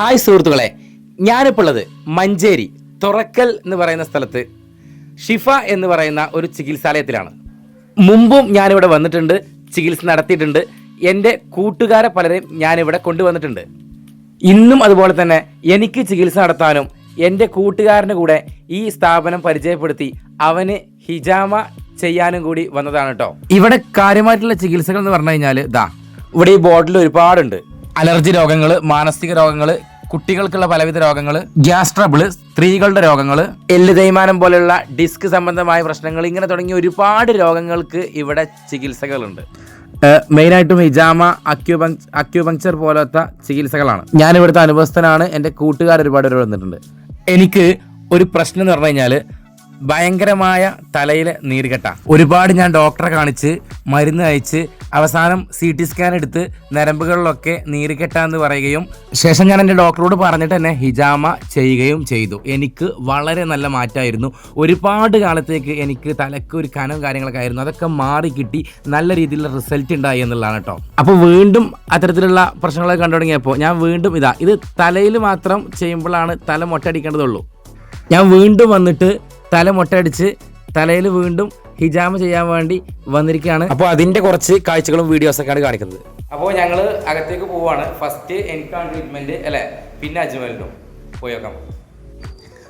Hi സുഹൃത്തുക്കളെ ഞാനിപ്പോൾ ഉള്ളത് മഞ്ചേരി തുറക്കൽ എന്ന് പറയുന്ന സ്ഥലത്ത്. ഷിഫ എന്ന് പറയുന്ന ഒരു ചികിത്സാലയത്തിലാണ്. മുമ്പും ഞാനിവിടെ വന്നിട്ടുണ്ട് ചികിത്സ നടത്തിയിട്ടുണ്ട്. എന്റെ കൂട്ടുകാരെ പലരെയും ഞാനിവിടെ കൊണ്ടുവന്നിട്ടുണ്ട്. ഇന്നും അതുപോലെ തന്നെ എനിക്ക് ചികിത്സ നടത്താനും എന്റെ കൂട്ടുകാരന്റെ കൂടെ ഈ സ്ഥാപനം പരിചയപ്പെടുത്തി അവന് ഹിജാമ ചെയ്യാനും കൂടി വന്നതാണ് കേട്ടോ. ഇവിടെ കാര്യമായിട്ടുള്ള ചികിത്സകൾ എന്ന് പറഞ്ഞു കഴിഞ്ഞാൽ ദാ ഇവിടെ ഈ ബോട്ടിൽ ഒരുപാടുണ്ട്. അലർജി രോഗങ്ങൾ മാനസിക രോഗങ്ങൾ കുട്ടികൾക്കുള്ള പലവിധ രോഗങ്ങൾ ഗ്യാസ് ട്രബിൾ സ്ത്രീകളുടെ രോഗങ്ങൾ എല്ല് തേയ്മാനം പോലെയുള്ള ഡിസ്ക് സംബന്ധമായ പ്രശ്നങ്ങൾ ഇങ്ങനെ തുടങ്ങിയ ഒരുപാട് രോഗങ്ങൾക്ക് ഇവിടെ ചികിത്സകളുണ്ട്. മെയിനായിട്ടും ഹിജാമ അക്യൂപങ്ച് പോലത്തെ ചികിത്സകളാണ്. ഞാൻ ഇവിടുത്തെ അനുഭവസ്ഥനാണ് എന്റെ കൂട്ടുകാർ ഒരുപാട് പേര് വന്നിട്ടുണ്ട്. എനിക്ക് ഒരു പ്രശ്നം എന്ന് പറഞ്ഞു കഴിഞ്ഞാൽ ഭയങ്കരമായ തലയിലെ നീർകെട്ട ഒരുപാട് ഞാൻ ഡോക്ടറെ കാണിച്ച് മരുന്ന് അയച്ച് അവസാനം സി ടി സ്കാൻ എടുത്ത് നരമ്പുകളിലൊക്കെ നീർകെട്ട എന്ന് പറയുകയും ശേഷം ഞാൻ എന്റെ ഡോക്ടറോട് പറഞ്ഞിട്ട് തന്നെ ഹിജാമ ചെയ്യുകയും ചെയ്തു. എനിക്ക് വളരെ നല്ല മാറ്റമായിരുന്നു ഒരുപാട് കാലത്തേക്ക് എനിക്ക് തലക്ക് ഒരു കനവും കാര്യങ്ങളൊക്കെ ആയിരുന്നു. അതൊക്കെ മാറി കിട്ടി നല്ല രീതിയിലുള്ള റിസൾട്ട് ഉണ്ടായി എന്നുള്ളതാണ് കേട്ടോ. അപ്പോൾ വീണ്ടും അത്തരത്തിലുള്ള പ്രശ്നങ്ങളൊക്കെ കണ്ടു തുടങ്ങിയപ്പോൾ ഞാൻ വീണ്ടും ഇതാ ഇത് തലയിൽ മാത്രം ചെയ്യുമ്പോഴാണ് തല മൊട്ടടിക്കേണ്ടതുള്ളൂ ഞാൻ വീണ്ടും വന്നിട്ട് തല മൊട്ടടിച്ച് തലയിൽ വീണ്ടും ഹിജാമ ചെയ്യാൻ വേണ്ടി വന്നിരിക്കുകയാണ്. അപ്പോൾ അതിന്റെ കുറച്ച് കാഴ്ചകളും വീഡിയോസൊക്കെയാണ് കാണിക്കുന്നത്. അപ്പോൾ ഞങ്ങൾ അകത്തേക്ക് പോവുകയാണ് ഫസ്റ്റ് എനിക്കാണ് ട്രീറ്റ്മെന്റ് അല്ലേ? പിന്നെ അജ്മലിനും പോയേക്കാം.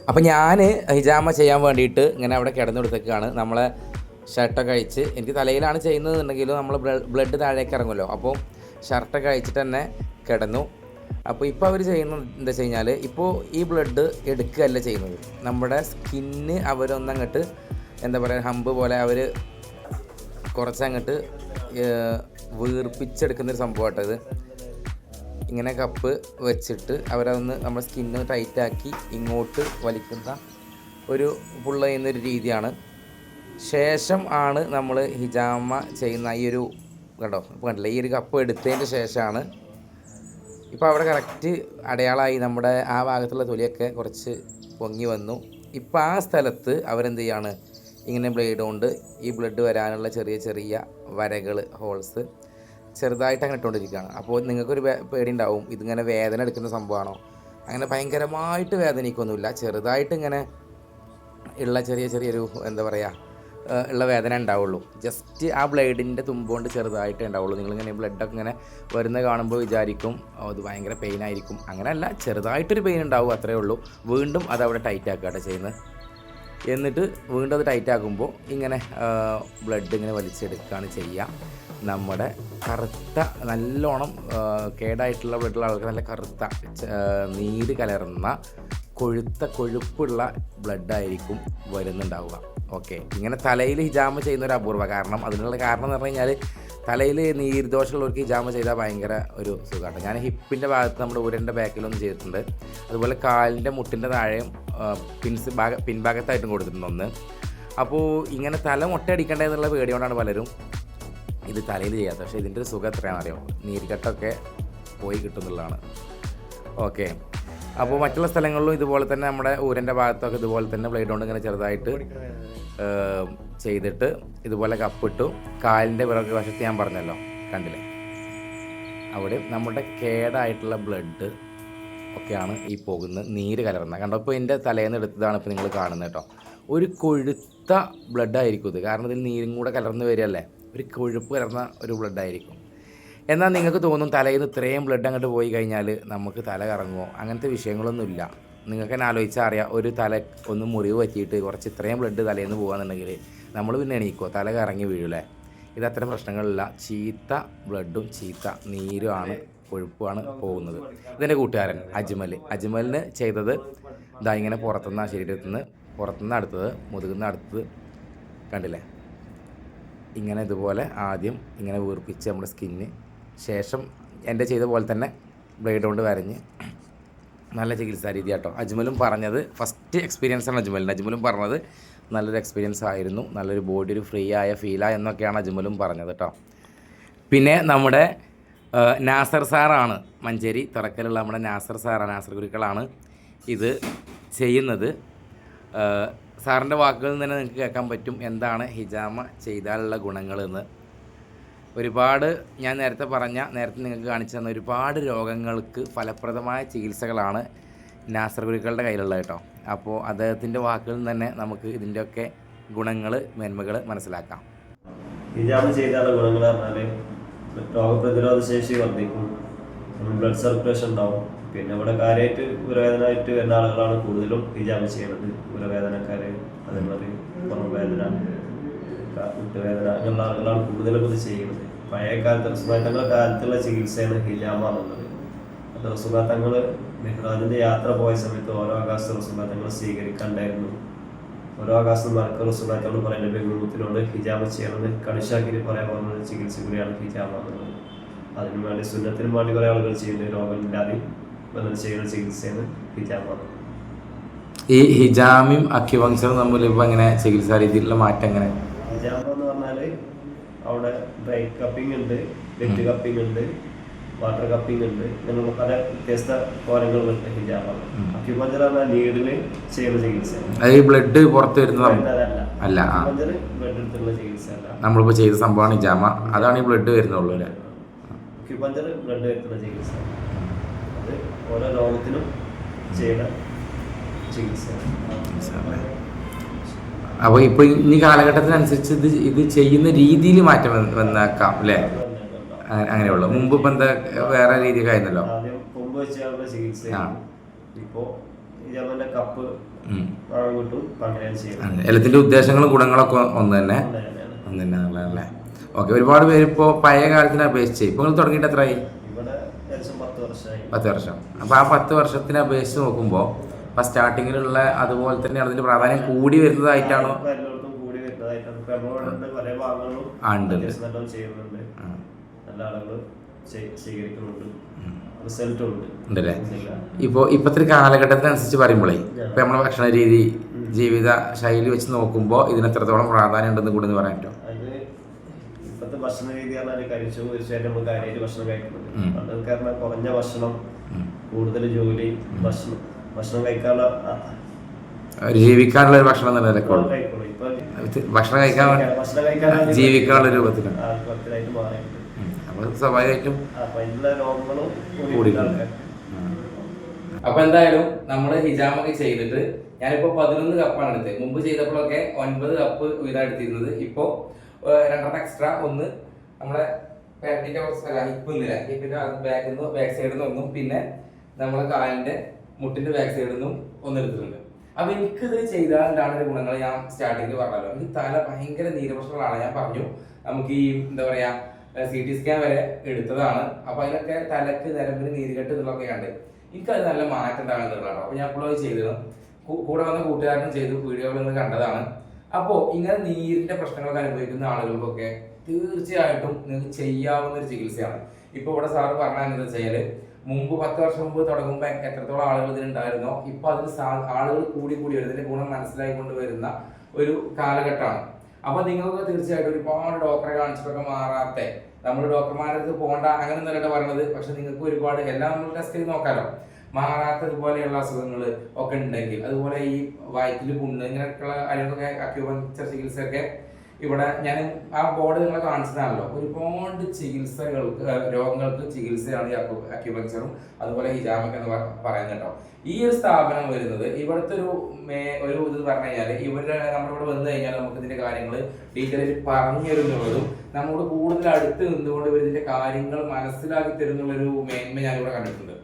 അപ്പോൾ ഞാൻ ഹിജാമ ചെയ്യാൻ വേണ്ടിയിട്ട് ഇങ്ങനെ അവിടെ കിടന്നെടുത്തേക്കാണ് നമ്മളെ ഷർട്ടൊക്കെ അഴിച്ച് എനിക്ക് തലയിലാണ് ചെയ്യുന്നതെന്നുണ്ടെങ്കിലും നമ്മൾ ബ്ലഡ് താഴേക്ക് ഇറങ്ങുമല്ലോ. അപ്പോൾ ഷർട്ടൊക്കെ അഴിച്ചിട്ട് തന്നെ കിടന്നു. അപ്പോൾ ഇപ്പോൾ അവർ ചെയ്യുന്നത് എന്താ വെച്ച് കഴിഞ്ഞാൽ ഇപ്പോൾ ഈ ബ്ലഡ് എടുക്കുകയല്ല ചെയ്യുന്നത്. നമ്മുടെ സ്കിന്ന് അവരൊന്നങ്ങോട്ട് എന്താ പറയുക ഹമ്പ് പോലെ അവർ കുറച്ചങ്ങോട്ട് വീർപ്പിച്ചെടുക്കുന്നൊരു സംഭവമാട്ടോ ഇത്. ഇങ്ങനെ കപ്പ് വെച്ചിട്ട് അവരതൊന്ന് നമ്മുടെ സ്കിന്ന് ടൈറ്റാക്കി ഇങ്ങോട്ട് വലിക്കുന്ന ഒരു പുള്ള ചെയ്യുന്നൊരു രീതിയാണ്. ശേഷം ആണ് നമ്മൾ ഹിജാമ ചെയ്യുന്ന ഈ ഒരു കണ്ടോ കണ്ടില്ല? ഈ ഒരു കപ്പ് എടുത്തതിന്റെ ശേഷമാണ് ഇപ്പോൾ അവിടെ കറക്റ്റ് അടയാളമായി നമ്മുടെ ആ ഭാഗത്തുള്ള തൊലിയൊക്കെ കുറച്ച് പൊങ്ങി വന്നു. ഇപ്പോൾ ആ സ്ഥലത്ത് അവരെന്ത് ചെയ്യാണ്? ഇങ്ങനെ ബ്ലേഡ് കൊണ്ട് ഈ ബ്ലഡ് വരാനുള്ള ചെറിയ ചെറിയ വരകൾ ഹോൾസ് ചെറുതായിട്ട് അങ്ങനെ ഇട്ടുകൊണ്ടിരിക്കുകയാണ്. അപ്പോൾ നിങ്ങൾക്കൊരു പേടി ഉണ്ടാവും ഇതിങ്ങനെ വേദന എടുക്കുന്ന സംഭവമാണോ? അങ്ങനെ ഭയങ്കരമായിട്ട് വേദനിക്കൊന്നുമില്ല. ചെറുതായിട്ട് ഇങ്ങനെ ഉള്ള ചെറിയ ചെറിയൊരു എന്താ പറയുക ഉള്ള വേദന ഉണ്ടാവുള്ളൂ. ജസ്റ്റ് ആ ബ്ലേഡിന്റെ തുമ്പുകൊണ്ട് ചെറുതായിട്ടേ ഉണ്ടാവുള്ളൂ. നിങ്ങളിങ്ങനെ ബ്ലഡൊക്കെ ഇങ്ങനെ വരുന്ന കാണുമ്പോൾ വിചാരിക്കും അത് ഭയങ്കര പെയിൻ ആയിരിക്കും. അങ്ങനെയല്ല ചെറുതായിട്ടൊരു പെയിൻ ഉണ്ടാവും അത്രേ ഉള്ളൂ. വീണ്ടും അത് അവിടെ ടൈറ്റ് ആക്കുകയാണ് ചെയ്യുന്നത്. എന്നിട്ട് വീണ്ടും അത് ടൈറ്റ് ആക്കുമ്പോൾ ഇങ്ങനെ ബ്ലഡ് ഇങ്ങനെ വലിച്ചെടുക്കുകയാണ് ചെയ്യുക. നമ്മുടെ കറുത്ത നല്ലോണം കേടായിട്ടുള്ള ബ്ലഡുള്ള ആൾക്ക് നല്ല കറുത്ത നീര് കലർന്ന കൊഴുത്ത കൊഴുപ്പുള്ള ബ്ലഡായിരിക്കും വരുന്നുണ്ടാവുക. ഓക്കെ. ഇങ്ങനെ തലയിൽ ഹിജാമ ചെയ്യുന്ന ഒരു അപൂർവ. കാരണം അതിനുള്ള കാരണം എന്ന് പറഞ്ഞു കഴിഞ്ഞാൽ തലയിൽ നീർദോഷമുള്ളവർക്ക് ഹിജാമ ചെയ്താൽ ഭയങ്കര ഒരു സുഖമാണ് ഞാൻ ഹിപ്പിന്റെ ഭാഗത്ത് നമ്മുടെ ഉരന്റെ ബാക്കിലൊന്നും ചെയ്തിട്ടുണ്ട്. അതുപോലെ കാലിന്റെ മുട്ടിന്റെ താഴെയും പിൻസ് ഭാഗ പിൻഭാഗത്തായിട്ടും കൊടുത്തിട്ടുണ്ട് ഒന്ന്. അപ്പോൾ ഇങ്ങനെ തല മുട്ടയടിക്കണ്ടേ എന്നുള്ള പേടി കൊണ്ടാണ് പലരും ഇത് തലയിൽ ചെയ്യാത്തത്. പക്ഷേ ഇതിന്റെ ഒരു സുഖം എത്രയാണെന്ന് അറിയാം? നീരുകെട്ടൊക്കെ പോയി കിട്ടുന്നുള്ളതാണ്. ഓക്കെ. അപ്പോൾ മറ്റുള്ള സ്ഥലങ്ങളിലും ഇതുപോലെ തന്നെ നമ്മുടെ ഊരന്റെ ഭാഗത്തൊക്കെ ഇതുപോലെ തന്നെ ബ്ലേഡ് കൊണ്ട് ഇങ്ങനെ ചെറുതായിട്ട് ചെയ്തിട്ട് ഇതുപോലെ കപ്പിട്ടു. കാലിന്റെ പിറകു വശത്ത് ഞാൻ പറഞ്ഞല്ലോ കണ്ടില്ലേ? അവിടെ നമ്മുടെ കേടായിട്ടുള്ള ബ്ലഡ് ഒക്കെയാണ് ഈ പോകുന്ന നീര് കലർന്ന. കണ്ടോ ഇപ്പോൾ എന്റെ തലേന്ന് എടുത്തതാണ് ഇപ്പോൾ നിങ്ങൾ കാണുന്നത് കേട്ടോ. ഒരു കൊഴുത്ത ബ്ലഡ് ആയിരിക്കും ഇത്. കാരണം ഇതിൽ നീരും കൂടെ കലർന്ന് വരികയല്ലേ? ഒരു കൊഴുപ്പ് കലർന്ന ഒരു ബ്ലഡ് ആയിരിക്കും. എന്നാൽ നിങ്ങൾക്ക് തോന്നും തലയിൽ നിന്ന് ഇത്രയും ബ്ലഡ് അങ്ങോട്ട് പോയി കഴിഞ്ഞാൽ നമുക്ക് തല കറങ്ങുമോ? അങ്ങനത്തെ വിഷയങ്ങളൊന്നുമില്ല. നിങ്ങൾക്ക് തന്നെ ആലോചിച്ചാൽ അറിയാം ഒരു തല ഒന്ന് മുറിവ് പറ്റിയിട്ട് കുറച്ച് ഇത്രയും ബ്ലഡ് തലയിൽ നിന്ന് പോകുകയെന്നുണ്ടെങ്കിൽ നമ്മൾ പിന്നെ എണീക്കോ തല കറങ്ങി വീഴൂലേ ഇത് അത്തരം പ്രശ്നങ്ങളില്ല ചീത്ത ബ്ലഡും ചീത്ത നീരുമാണ് കൊഴുപ്പുമാണ് പോകുന്നത്. ഇതെന്റെ കൂട്ടുകാരൻ അജ്മൽ. അജ്മലിന് ചെയ്തത് ഇതാ ഇങ്ങനെ പുറത്തുനിന്ന് ശരീരത്തിൽ നിന്ന് പുറത്തുനിന്ന് അടുത്തത് മുതുകുന്ന അടുത്തത് കണ്ടില്ലേ? ഇങ്ങനെ ഇതുപോലെ ആദ്യം ഇങ്ങനെ വീർപ്പിച്ച് നമ്മുടെ സ്കിന്ന് ശേഷം എന്റെ ചെയ്ത പോലെ തന്നെ ബ്ലേഡ് കൊണ്ട് വരഞ്ഞ് നല്ല ചികിത്സാ രീതി കേട്ടോ അജ്മലും പറഞ്ഞത് ഫസ്റ്റ് എക്സ്പീരിയൻസ് ആണ് അജ്മലിന്റെ അജ്മലും പറഞ്ഞത് നല്ലൊരു എക്സ്പീരിയൻസ് ആയിരുന്നു. നല്ലൊരു ബോഡി ഒരു ഫ്രീ ആയ ഫീലാ എന്നൊക്കെയാണ് അജ്മലും പറഞ്ഞത് കേട്ടോ പിന്നെ നമ്മുടെ നാസർ സാറാണ് മഞ്ചേരി. തുറക്കലുള്ള നമ്മുടെ നാസർ സാറാണ് നാസർ ഗുരുക്കളാണ് ഇത് ചെയ്യുന്നത്. സാറിന്റെ വാക്കുകളിൽ നിന്ന് തന്നെ നിങ്ങൾക്ക് കേൾക്കാൻ പറ്റും. എന്താണ് ഹിജാമ ചെയ്താലുള്ള ഗുണങ്ങളെന്ന്. ഒരുപാട് ഞാൻ നേരത്തെ പറഞ്ഞ നേരത്തെ നിങ്ങൾക്ക് കാണിച്ചു തന്ന ഒരുപാട് രോഗങ്ങൾക്ക് ഫലപ്രദമായ ചികിത്സകളാണ് നാസർ ഗുരുക്കളുടെ കയ്യിലുള്ളത് കേട്ടോ. അപ്പോൾ അദ്ദേഹത്തിന്റെ വാക്കുകളിൽ തന്നെ നമുക്ക് ഇതിന്റെയൊക്കെ ഗുണങ്ങൾ മേന്മകൾ മനസ്സിലാക്കാം. ഹിജാബ് ചെയ്താലുള്ള ഗുണങ്ങൾ പറഞ്ഞാൽ രോഗപ്രതിരോധ ശേഷി വർദ്ധിക്കും ബ്ലഡ് സർക്കുലേഷൻ ഉണ്ടാവും. പിന്നെ ഇവിടെ കാര്യമായിട്ട് ഉരവേദനയായിട്ട് വരുന്ന ആളുകളാണ് കൂടുതലും ഹിജാബ് ചെയ്യുന്നത് ഉരവേദനക്കാര് അതേമാതിരി പുറം വേദന. അങ്ങനെയുള്ള ആളുകളാണ് കൂടുതലും ഇത് ചെയ്യുന്നത്. പഴയ കാലത്ത് റസുമാറ്റങ്ങളുടെ കാലത്തുള്ള ചികിത്സയാണ് ഹിജാബ് എന്നുള്ളത്. അത് റസുമാറ്റങ്ങൾ മെഹ്റാജിന്റെ യാത്ര പോയ സമയത്ത് ഓരോ ആകാശ റസുമാറ്റങ്ങൾ സ്വീകരിക്കണ്ടായിരുന്നു. ഓരോ ആകാശം മറക്ക റസുമാറ്റങ്ങൾ പറയുന്ന ബഹുമത്തിനോട് ഹിജാമ ചെയ്യണമെന്ന് കണിശാക്കിന് പറയാൻ പോകുന്ന ചികിത്സ കൂടിയാണ് ഹിജാമ എന്നുള്ളത്. അതിനു വേണ്ടി സുന്നത്തിനും വേണ്ടി കുറെ ആളുകൾ ചെയ്യുന്ന രോഗമില്ലാതെ ചെയ്യുന്ന ചികിത്സയാണ് ഹിജാമ ഈ ഹിജാമിയും അക്യുപങ്ക്ചറും തമ്മിൽ ഇപ്പോൾ എങ്ങനെ ചികിത്സാ രീതിയിലുള്ള മാറ്റം എങ്ങനെ? ഹിജാബ് എന്ന് പറഞ്ഞാൽ അവിടെ ബ്രൈറ്റ് കപ്പിംഗ് ഉണ്ട് വെറ്റ് കപ്പിംഗ് ഉണ്ട് വാട്ടർ കപ്പിംഗ് ഉണ്ട്. ഇങ്ങനെയുള്ള പല വ്യത്യസ്ത കോലങ്ങളുണ്ട് ഹിജാബാണ്. അക്യുപഞ്ചർ പറഞ്ഞാൽ നീഡിൽ ചെയ്യുന്ന ചികിത്സ ബ്ലഡ് പുറത്ത് വരുന്ന സം- അല്ല. ബ്ലഡ് എടുത്തുള്ള ചികിത്സ അല്ല നമ്മളിപ്പോൾ ചെയ്ത സംഭവമാണ് ഹിജാമ അതാണ് ഈ ബ്ലഡ് വരുന്നുള്ളൂ അല്ലേ? അക്യുപഞ്ചർ ബ്ലഡ് വരുത്തുന്ന ചികിത്സ അത് ഓരോ രോഗത്തിനും ചെയ്യുന്ന ചികിത്സയാണ്. അപ്പോൾ ഇപ്പോൾ ഇനി കാലഘട്ടത്തിനനുസരിച്ച് ഇത് ഇത് ചെയ്യുന്ന രീതിയിൽ മാറ്റം വന്ന് വന്നേക്കാം അല്ലേ? അങ്ങനെ- അങ്ങനെയുള്ളൂ. മുമ്പ് ഇപ്പം എന്താ വേറെ രീതിയൊക്കെ ആയിരുന്നല്ലോ. വെച്ചുള്ള ചികിത്സ. ഇപ്പോ കപ്പ് കിട്ടും എല്ലാത്തിന്റെ ഉദ്ദേശങ്ങളും ഗുണങ്ങളൊക്കെ ഒന്ന് തന്നെ. ഒന്ന് തന്നെ അല്ലേ? ഓക്കെ ഒരുപാട് പേര് ഇപ്പോൾ പഴയ കാലത്തിനെ അപേക്ഷിച്ച് ഇപ്പോൾ നിങ്ങൾ തുടങ്ങിയിട്ട് എത്രയായി പത്ത് വർഷം. അപ്പോൾ ആ പത്ത് വർഷത്തിനെ അപേക്ഷിച്ച് നോക്കുമ്പോൾ ഇപ്പോൾ സ്റ്റാർട്ടിങ്ങിലുള്ള അതുപോലെ തന്നെയാണ് അതിന്റെ പ്രാധാന്യം കൂടി വരുന്നതായിട്ടാണോ? ഇപ്പൊ ഇപ്പൊ ഉണ്ട്, ഉണ്ടല്ലേ? ഇല്ല. ഇപ്പോൾ ഇപ്പോഴത്തെ കാലഘട്ടത്തിനനുസരിച്ച് പറയുമ്പോഴേ ഇപ്പോൾ നമ്മുടെ ഭക്ഷണ രീതി ജീവിത ശൈലി വെച്ച് നോക്കുമ്പോൾ ഇതിന് എത്രത്തോളം പ്രാധാന്യം ഉണ്ടെന്ന് കൂടുതൽ പറയാൻ പറ്റും ഇപ്പത്തെ ഭക്ഷണ രീതി പറഞ്ഞാൽ കഴിച്ചു തീർച്ചയായിട്ടും നമ്മൾ കാര്യമായിട്ട് ഭക്ഷണം. കാരണം കുറഞ്ഞ ഭക്ഷണം. കൂടുതൽ ജോലി ഭക്ഷണം ഭക്ഷണം കഴിക്കാനുള്ള ജീവിക്കാനുള്ള ഒരു ഭക്ഷണം തന്നെ ഇത് ഭക്ഷണം കഴിക്കാൻ ജീവിക്കാനുള്ള രൂപത്തിലാണ് അപ്പോൾ സ്വാഭാവികമായിട്ടും കൂടിയിട്ടുണ്ട്. അപ്പൊ എന്തായാലും നമ്മൾ ഹിജാമൊക്കെ ചെയ്തിട്ട് ഞാനിപ്പോ പതിനൊന്ന് കപ്പാണ് എടുത്തത്. മുമ്പ് ചെയ്തപ്പോഴൊക്കെ ഒൻപത് കപ്പ് വീതം എടുത്തിരുന്നത്. ഇപ്പോ രണ്ടെണ്ണം എക്സ്ട്രാ ഒന്ന് നമ്മളെ പാന്റിന്റെ ഹിപ്പ് നില ഹിപ്പിന്റെ ബാക്കിൽ നിന്ന് ബാക്ക് സൈഡിൽ നിന്ന് ഒന്നും. പിന്നെ നമ്മളെ കാലിന്റെ മുട്ടിന്റെ ബാക്ക് സൈഡിൽ നിന്നും ഒന്നെടുത്തിട്ടുണ്ട് അപ്പൊ എനിക്കിത് ചെയ്താൽ ഒരു ഗുണങ്ങൾ ഞാൻ സ്റ്റാർട്ടിങ്ങിൽ പറഞ്ഞല്ലോ. എനിക്ക് തല ഭയങ്കര നീരപ്രശ്നങ്ങളാണ് ഞാൻ പറഞ്ഞു. നമുക്ക് ഈ എന്താ പറയാ സി ടി സ്കാൻ വരെ എടുത്തതാണ്. അപ്പൊ അതിലൊക്കെ തലക്ക് നരമ്പിന് നീരുകെട്ട് എന്നുള്ളതൊക്കെ ഉണ്ട് എനിക്കത് നല്ല മാറ്റം ഉണ്ടാകുന്നതാണ് അപ്പൊ ഞാൻ എപ്പോഴും ചെയ്തിരുന്നു. കൂ- കൂടെ വന്ന കൂട്ടുകാരനും ചെയ്തു വീഡിയോകളിൽ നിന്ന് കണ്ടതാണ്. അപ്പോൾ ഇങ്ങനെ നീരിന്റെ പ്രശ്നങ്ങളൊക്കെ അനുഭവിക്കുന്ന ആളുകൾക്കൊക്കെ തീർച്ചയായിട്ടും നിങ്ങൾക്ക് ചെയ്യാവുന്ന ഒരു ചികിത്സയാണ്. ഇപ്പോൾ ഇവിടെ സാറ് പറഞ്ഞാൽ എന്താ വെച്ചാൽ മുമ്പ് പത്ത് വർഷം മുമ്പ് തുടങ്ങുമ്പോൾ എത്രത്തോളം ആളുകൾ ഇതിനുണ്ടായിരുന്നോ ഇപ്പൊ അതിന് ആളുകൾ കൂടി കൂടി വരുന്നതിന്റെ ഗുണം മനസ്സിലായിക്കൊണ്ട് വരുന്ന ഒരു കാലഘട്ടമാണ്. അപ്പൊ നിങ്ങൾക്ക് തീർച്ചയായിട്ടും ഒരുപാട് ഡോക്ടറെ കാണിച്ചിട്ടൊക്കെ മാറാത്ത. നമ്മൾ ഡോക്ടർമാരടുത്ത് പോകണ്ട അങ്ങനെ ഒന്നല്ല പറഞ്ഞത് പക്ഷെ നിങ്ങൾക്ക് ഒരുപാട് എല്ലാം നമ്മൾ ടെസ്റ്റ് ചെയ്ത് നോക്കാലോ. മാറാത്തതുപോലെയുള്ള അസുഖങ്ങൾ ഒക്കെ ഉണ്ടെങ്കിൽ. അതുപോലെ ഈ വയറ്റിൽ പുണ്ണ് ഇങ്ങനെയൊക്കെയുള്ള കാര്യങ്ങളൊക്കെ അക്യൂപഞ്ചർ ചികിത്സയൊക്കെ ഇവിടെ ഞാൻ ആ ബോർഡ് നിങ്ങളെ കാണിച്ചതാണല്ലോ. ഒരുപാട് ചികിത്സകൾക്ക് രോഗങ്ങൾക്ക് ചികിത്സയാണ് ഈ അക്യു അക്യുപഞ്ചറും അതുപോലെ ഹിജാമൊക്കെ എന്ന് പറയുന്നുണ്ടോ. ഈ ഒരു സ്ഥാപനം വരുന്നത് ഇവിടുത്തെ ഒരു മേ ഒരു ഇത് പറഞ്ഞു കഴിഞ്ഞാൽ ഇവരുടെ നമ്മളിവിടെ വന്നു കഴിഞ്ഞാൽ നമുക്ക് ഇതിന്റെ കാര്യങ്ങൾ ഡീറ്റെയിൽ പറഞ്ഞു തരുന്നുള്ളതും നമ്മോട് കൂടുതൽ അടുത്ത് നിന്നുകൊണ്ട് ഇവർ ഇതിന്റെ കാര്യങ്ങൾ മനസ്സിലാക്കി തരുന്നുള്ളൊരു മേന്മ ഞാനിവിടെ കണ്ടിട്ടുണ്ട്.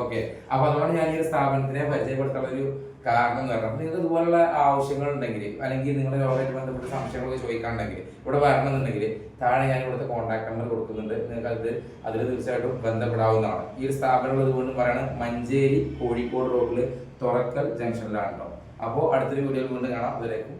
ഓക്കെ. അപ്പൊ അതുകൊണ്ട് ഞാൻ ഈ ഒരു സ്ഥാപനത്തിനെ പരിചയപ്പെടുത്താനുള്ള ഒരു കാരണം പറഞ്ഞാൽ നിങ്ങൾക്ക് ഇതുപോലുള്ള ആവശ്യങ്ങൾ ഉണ്ടെങ്കിൽ അല്ലെങ്കിൽ നിങ്ങളുടെ രോഗമായിട്ട് ബന്ധപ്പെട്ട സംശയങ്ങളൊക്കെ ചോദിക്കാണ്ടെങ്കിൽ ഇവിടെ വരണമെന്നുണ്ടെങ്കിൽ താഴെ ഞാൻ ഇവിടുത്തെ കോൺടാക്ട് നമ്പർ കൊടുക്കുന്നുണ്ട്. നിങ്ങൾക്ക് അത് അതിൽ തീർച്ചയായിട്ടും ബന്ധപ്പെടാവുന്നതാണ്. ഈ ഒരു സ്ഥാപനം ഉള്ളത് പറയുന്നത് മഞ്ചേരി കോഴിക്കോട് റോഡിൽ തുറക്കൽ ജംഗ്ഷനിലാണ് കേട്ടോ അപ്പോൾ അടുത്തൊരു വീഡിയോയിൽ വീണ്ടും കാണാം. അതിലേക്കും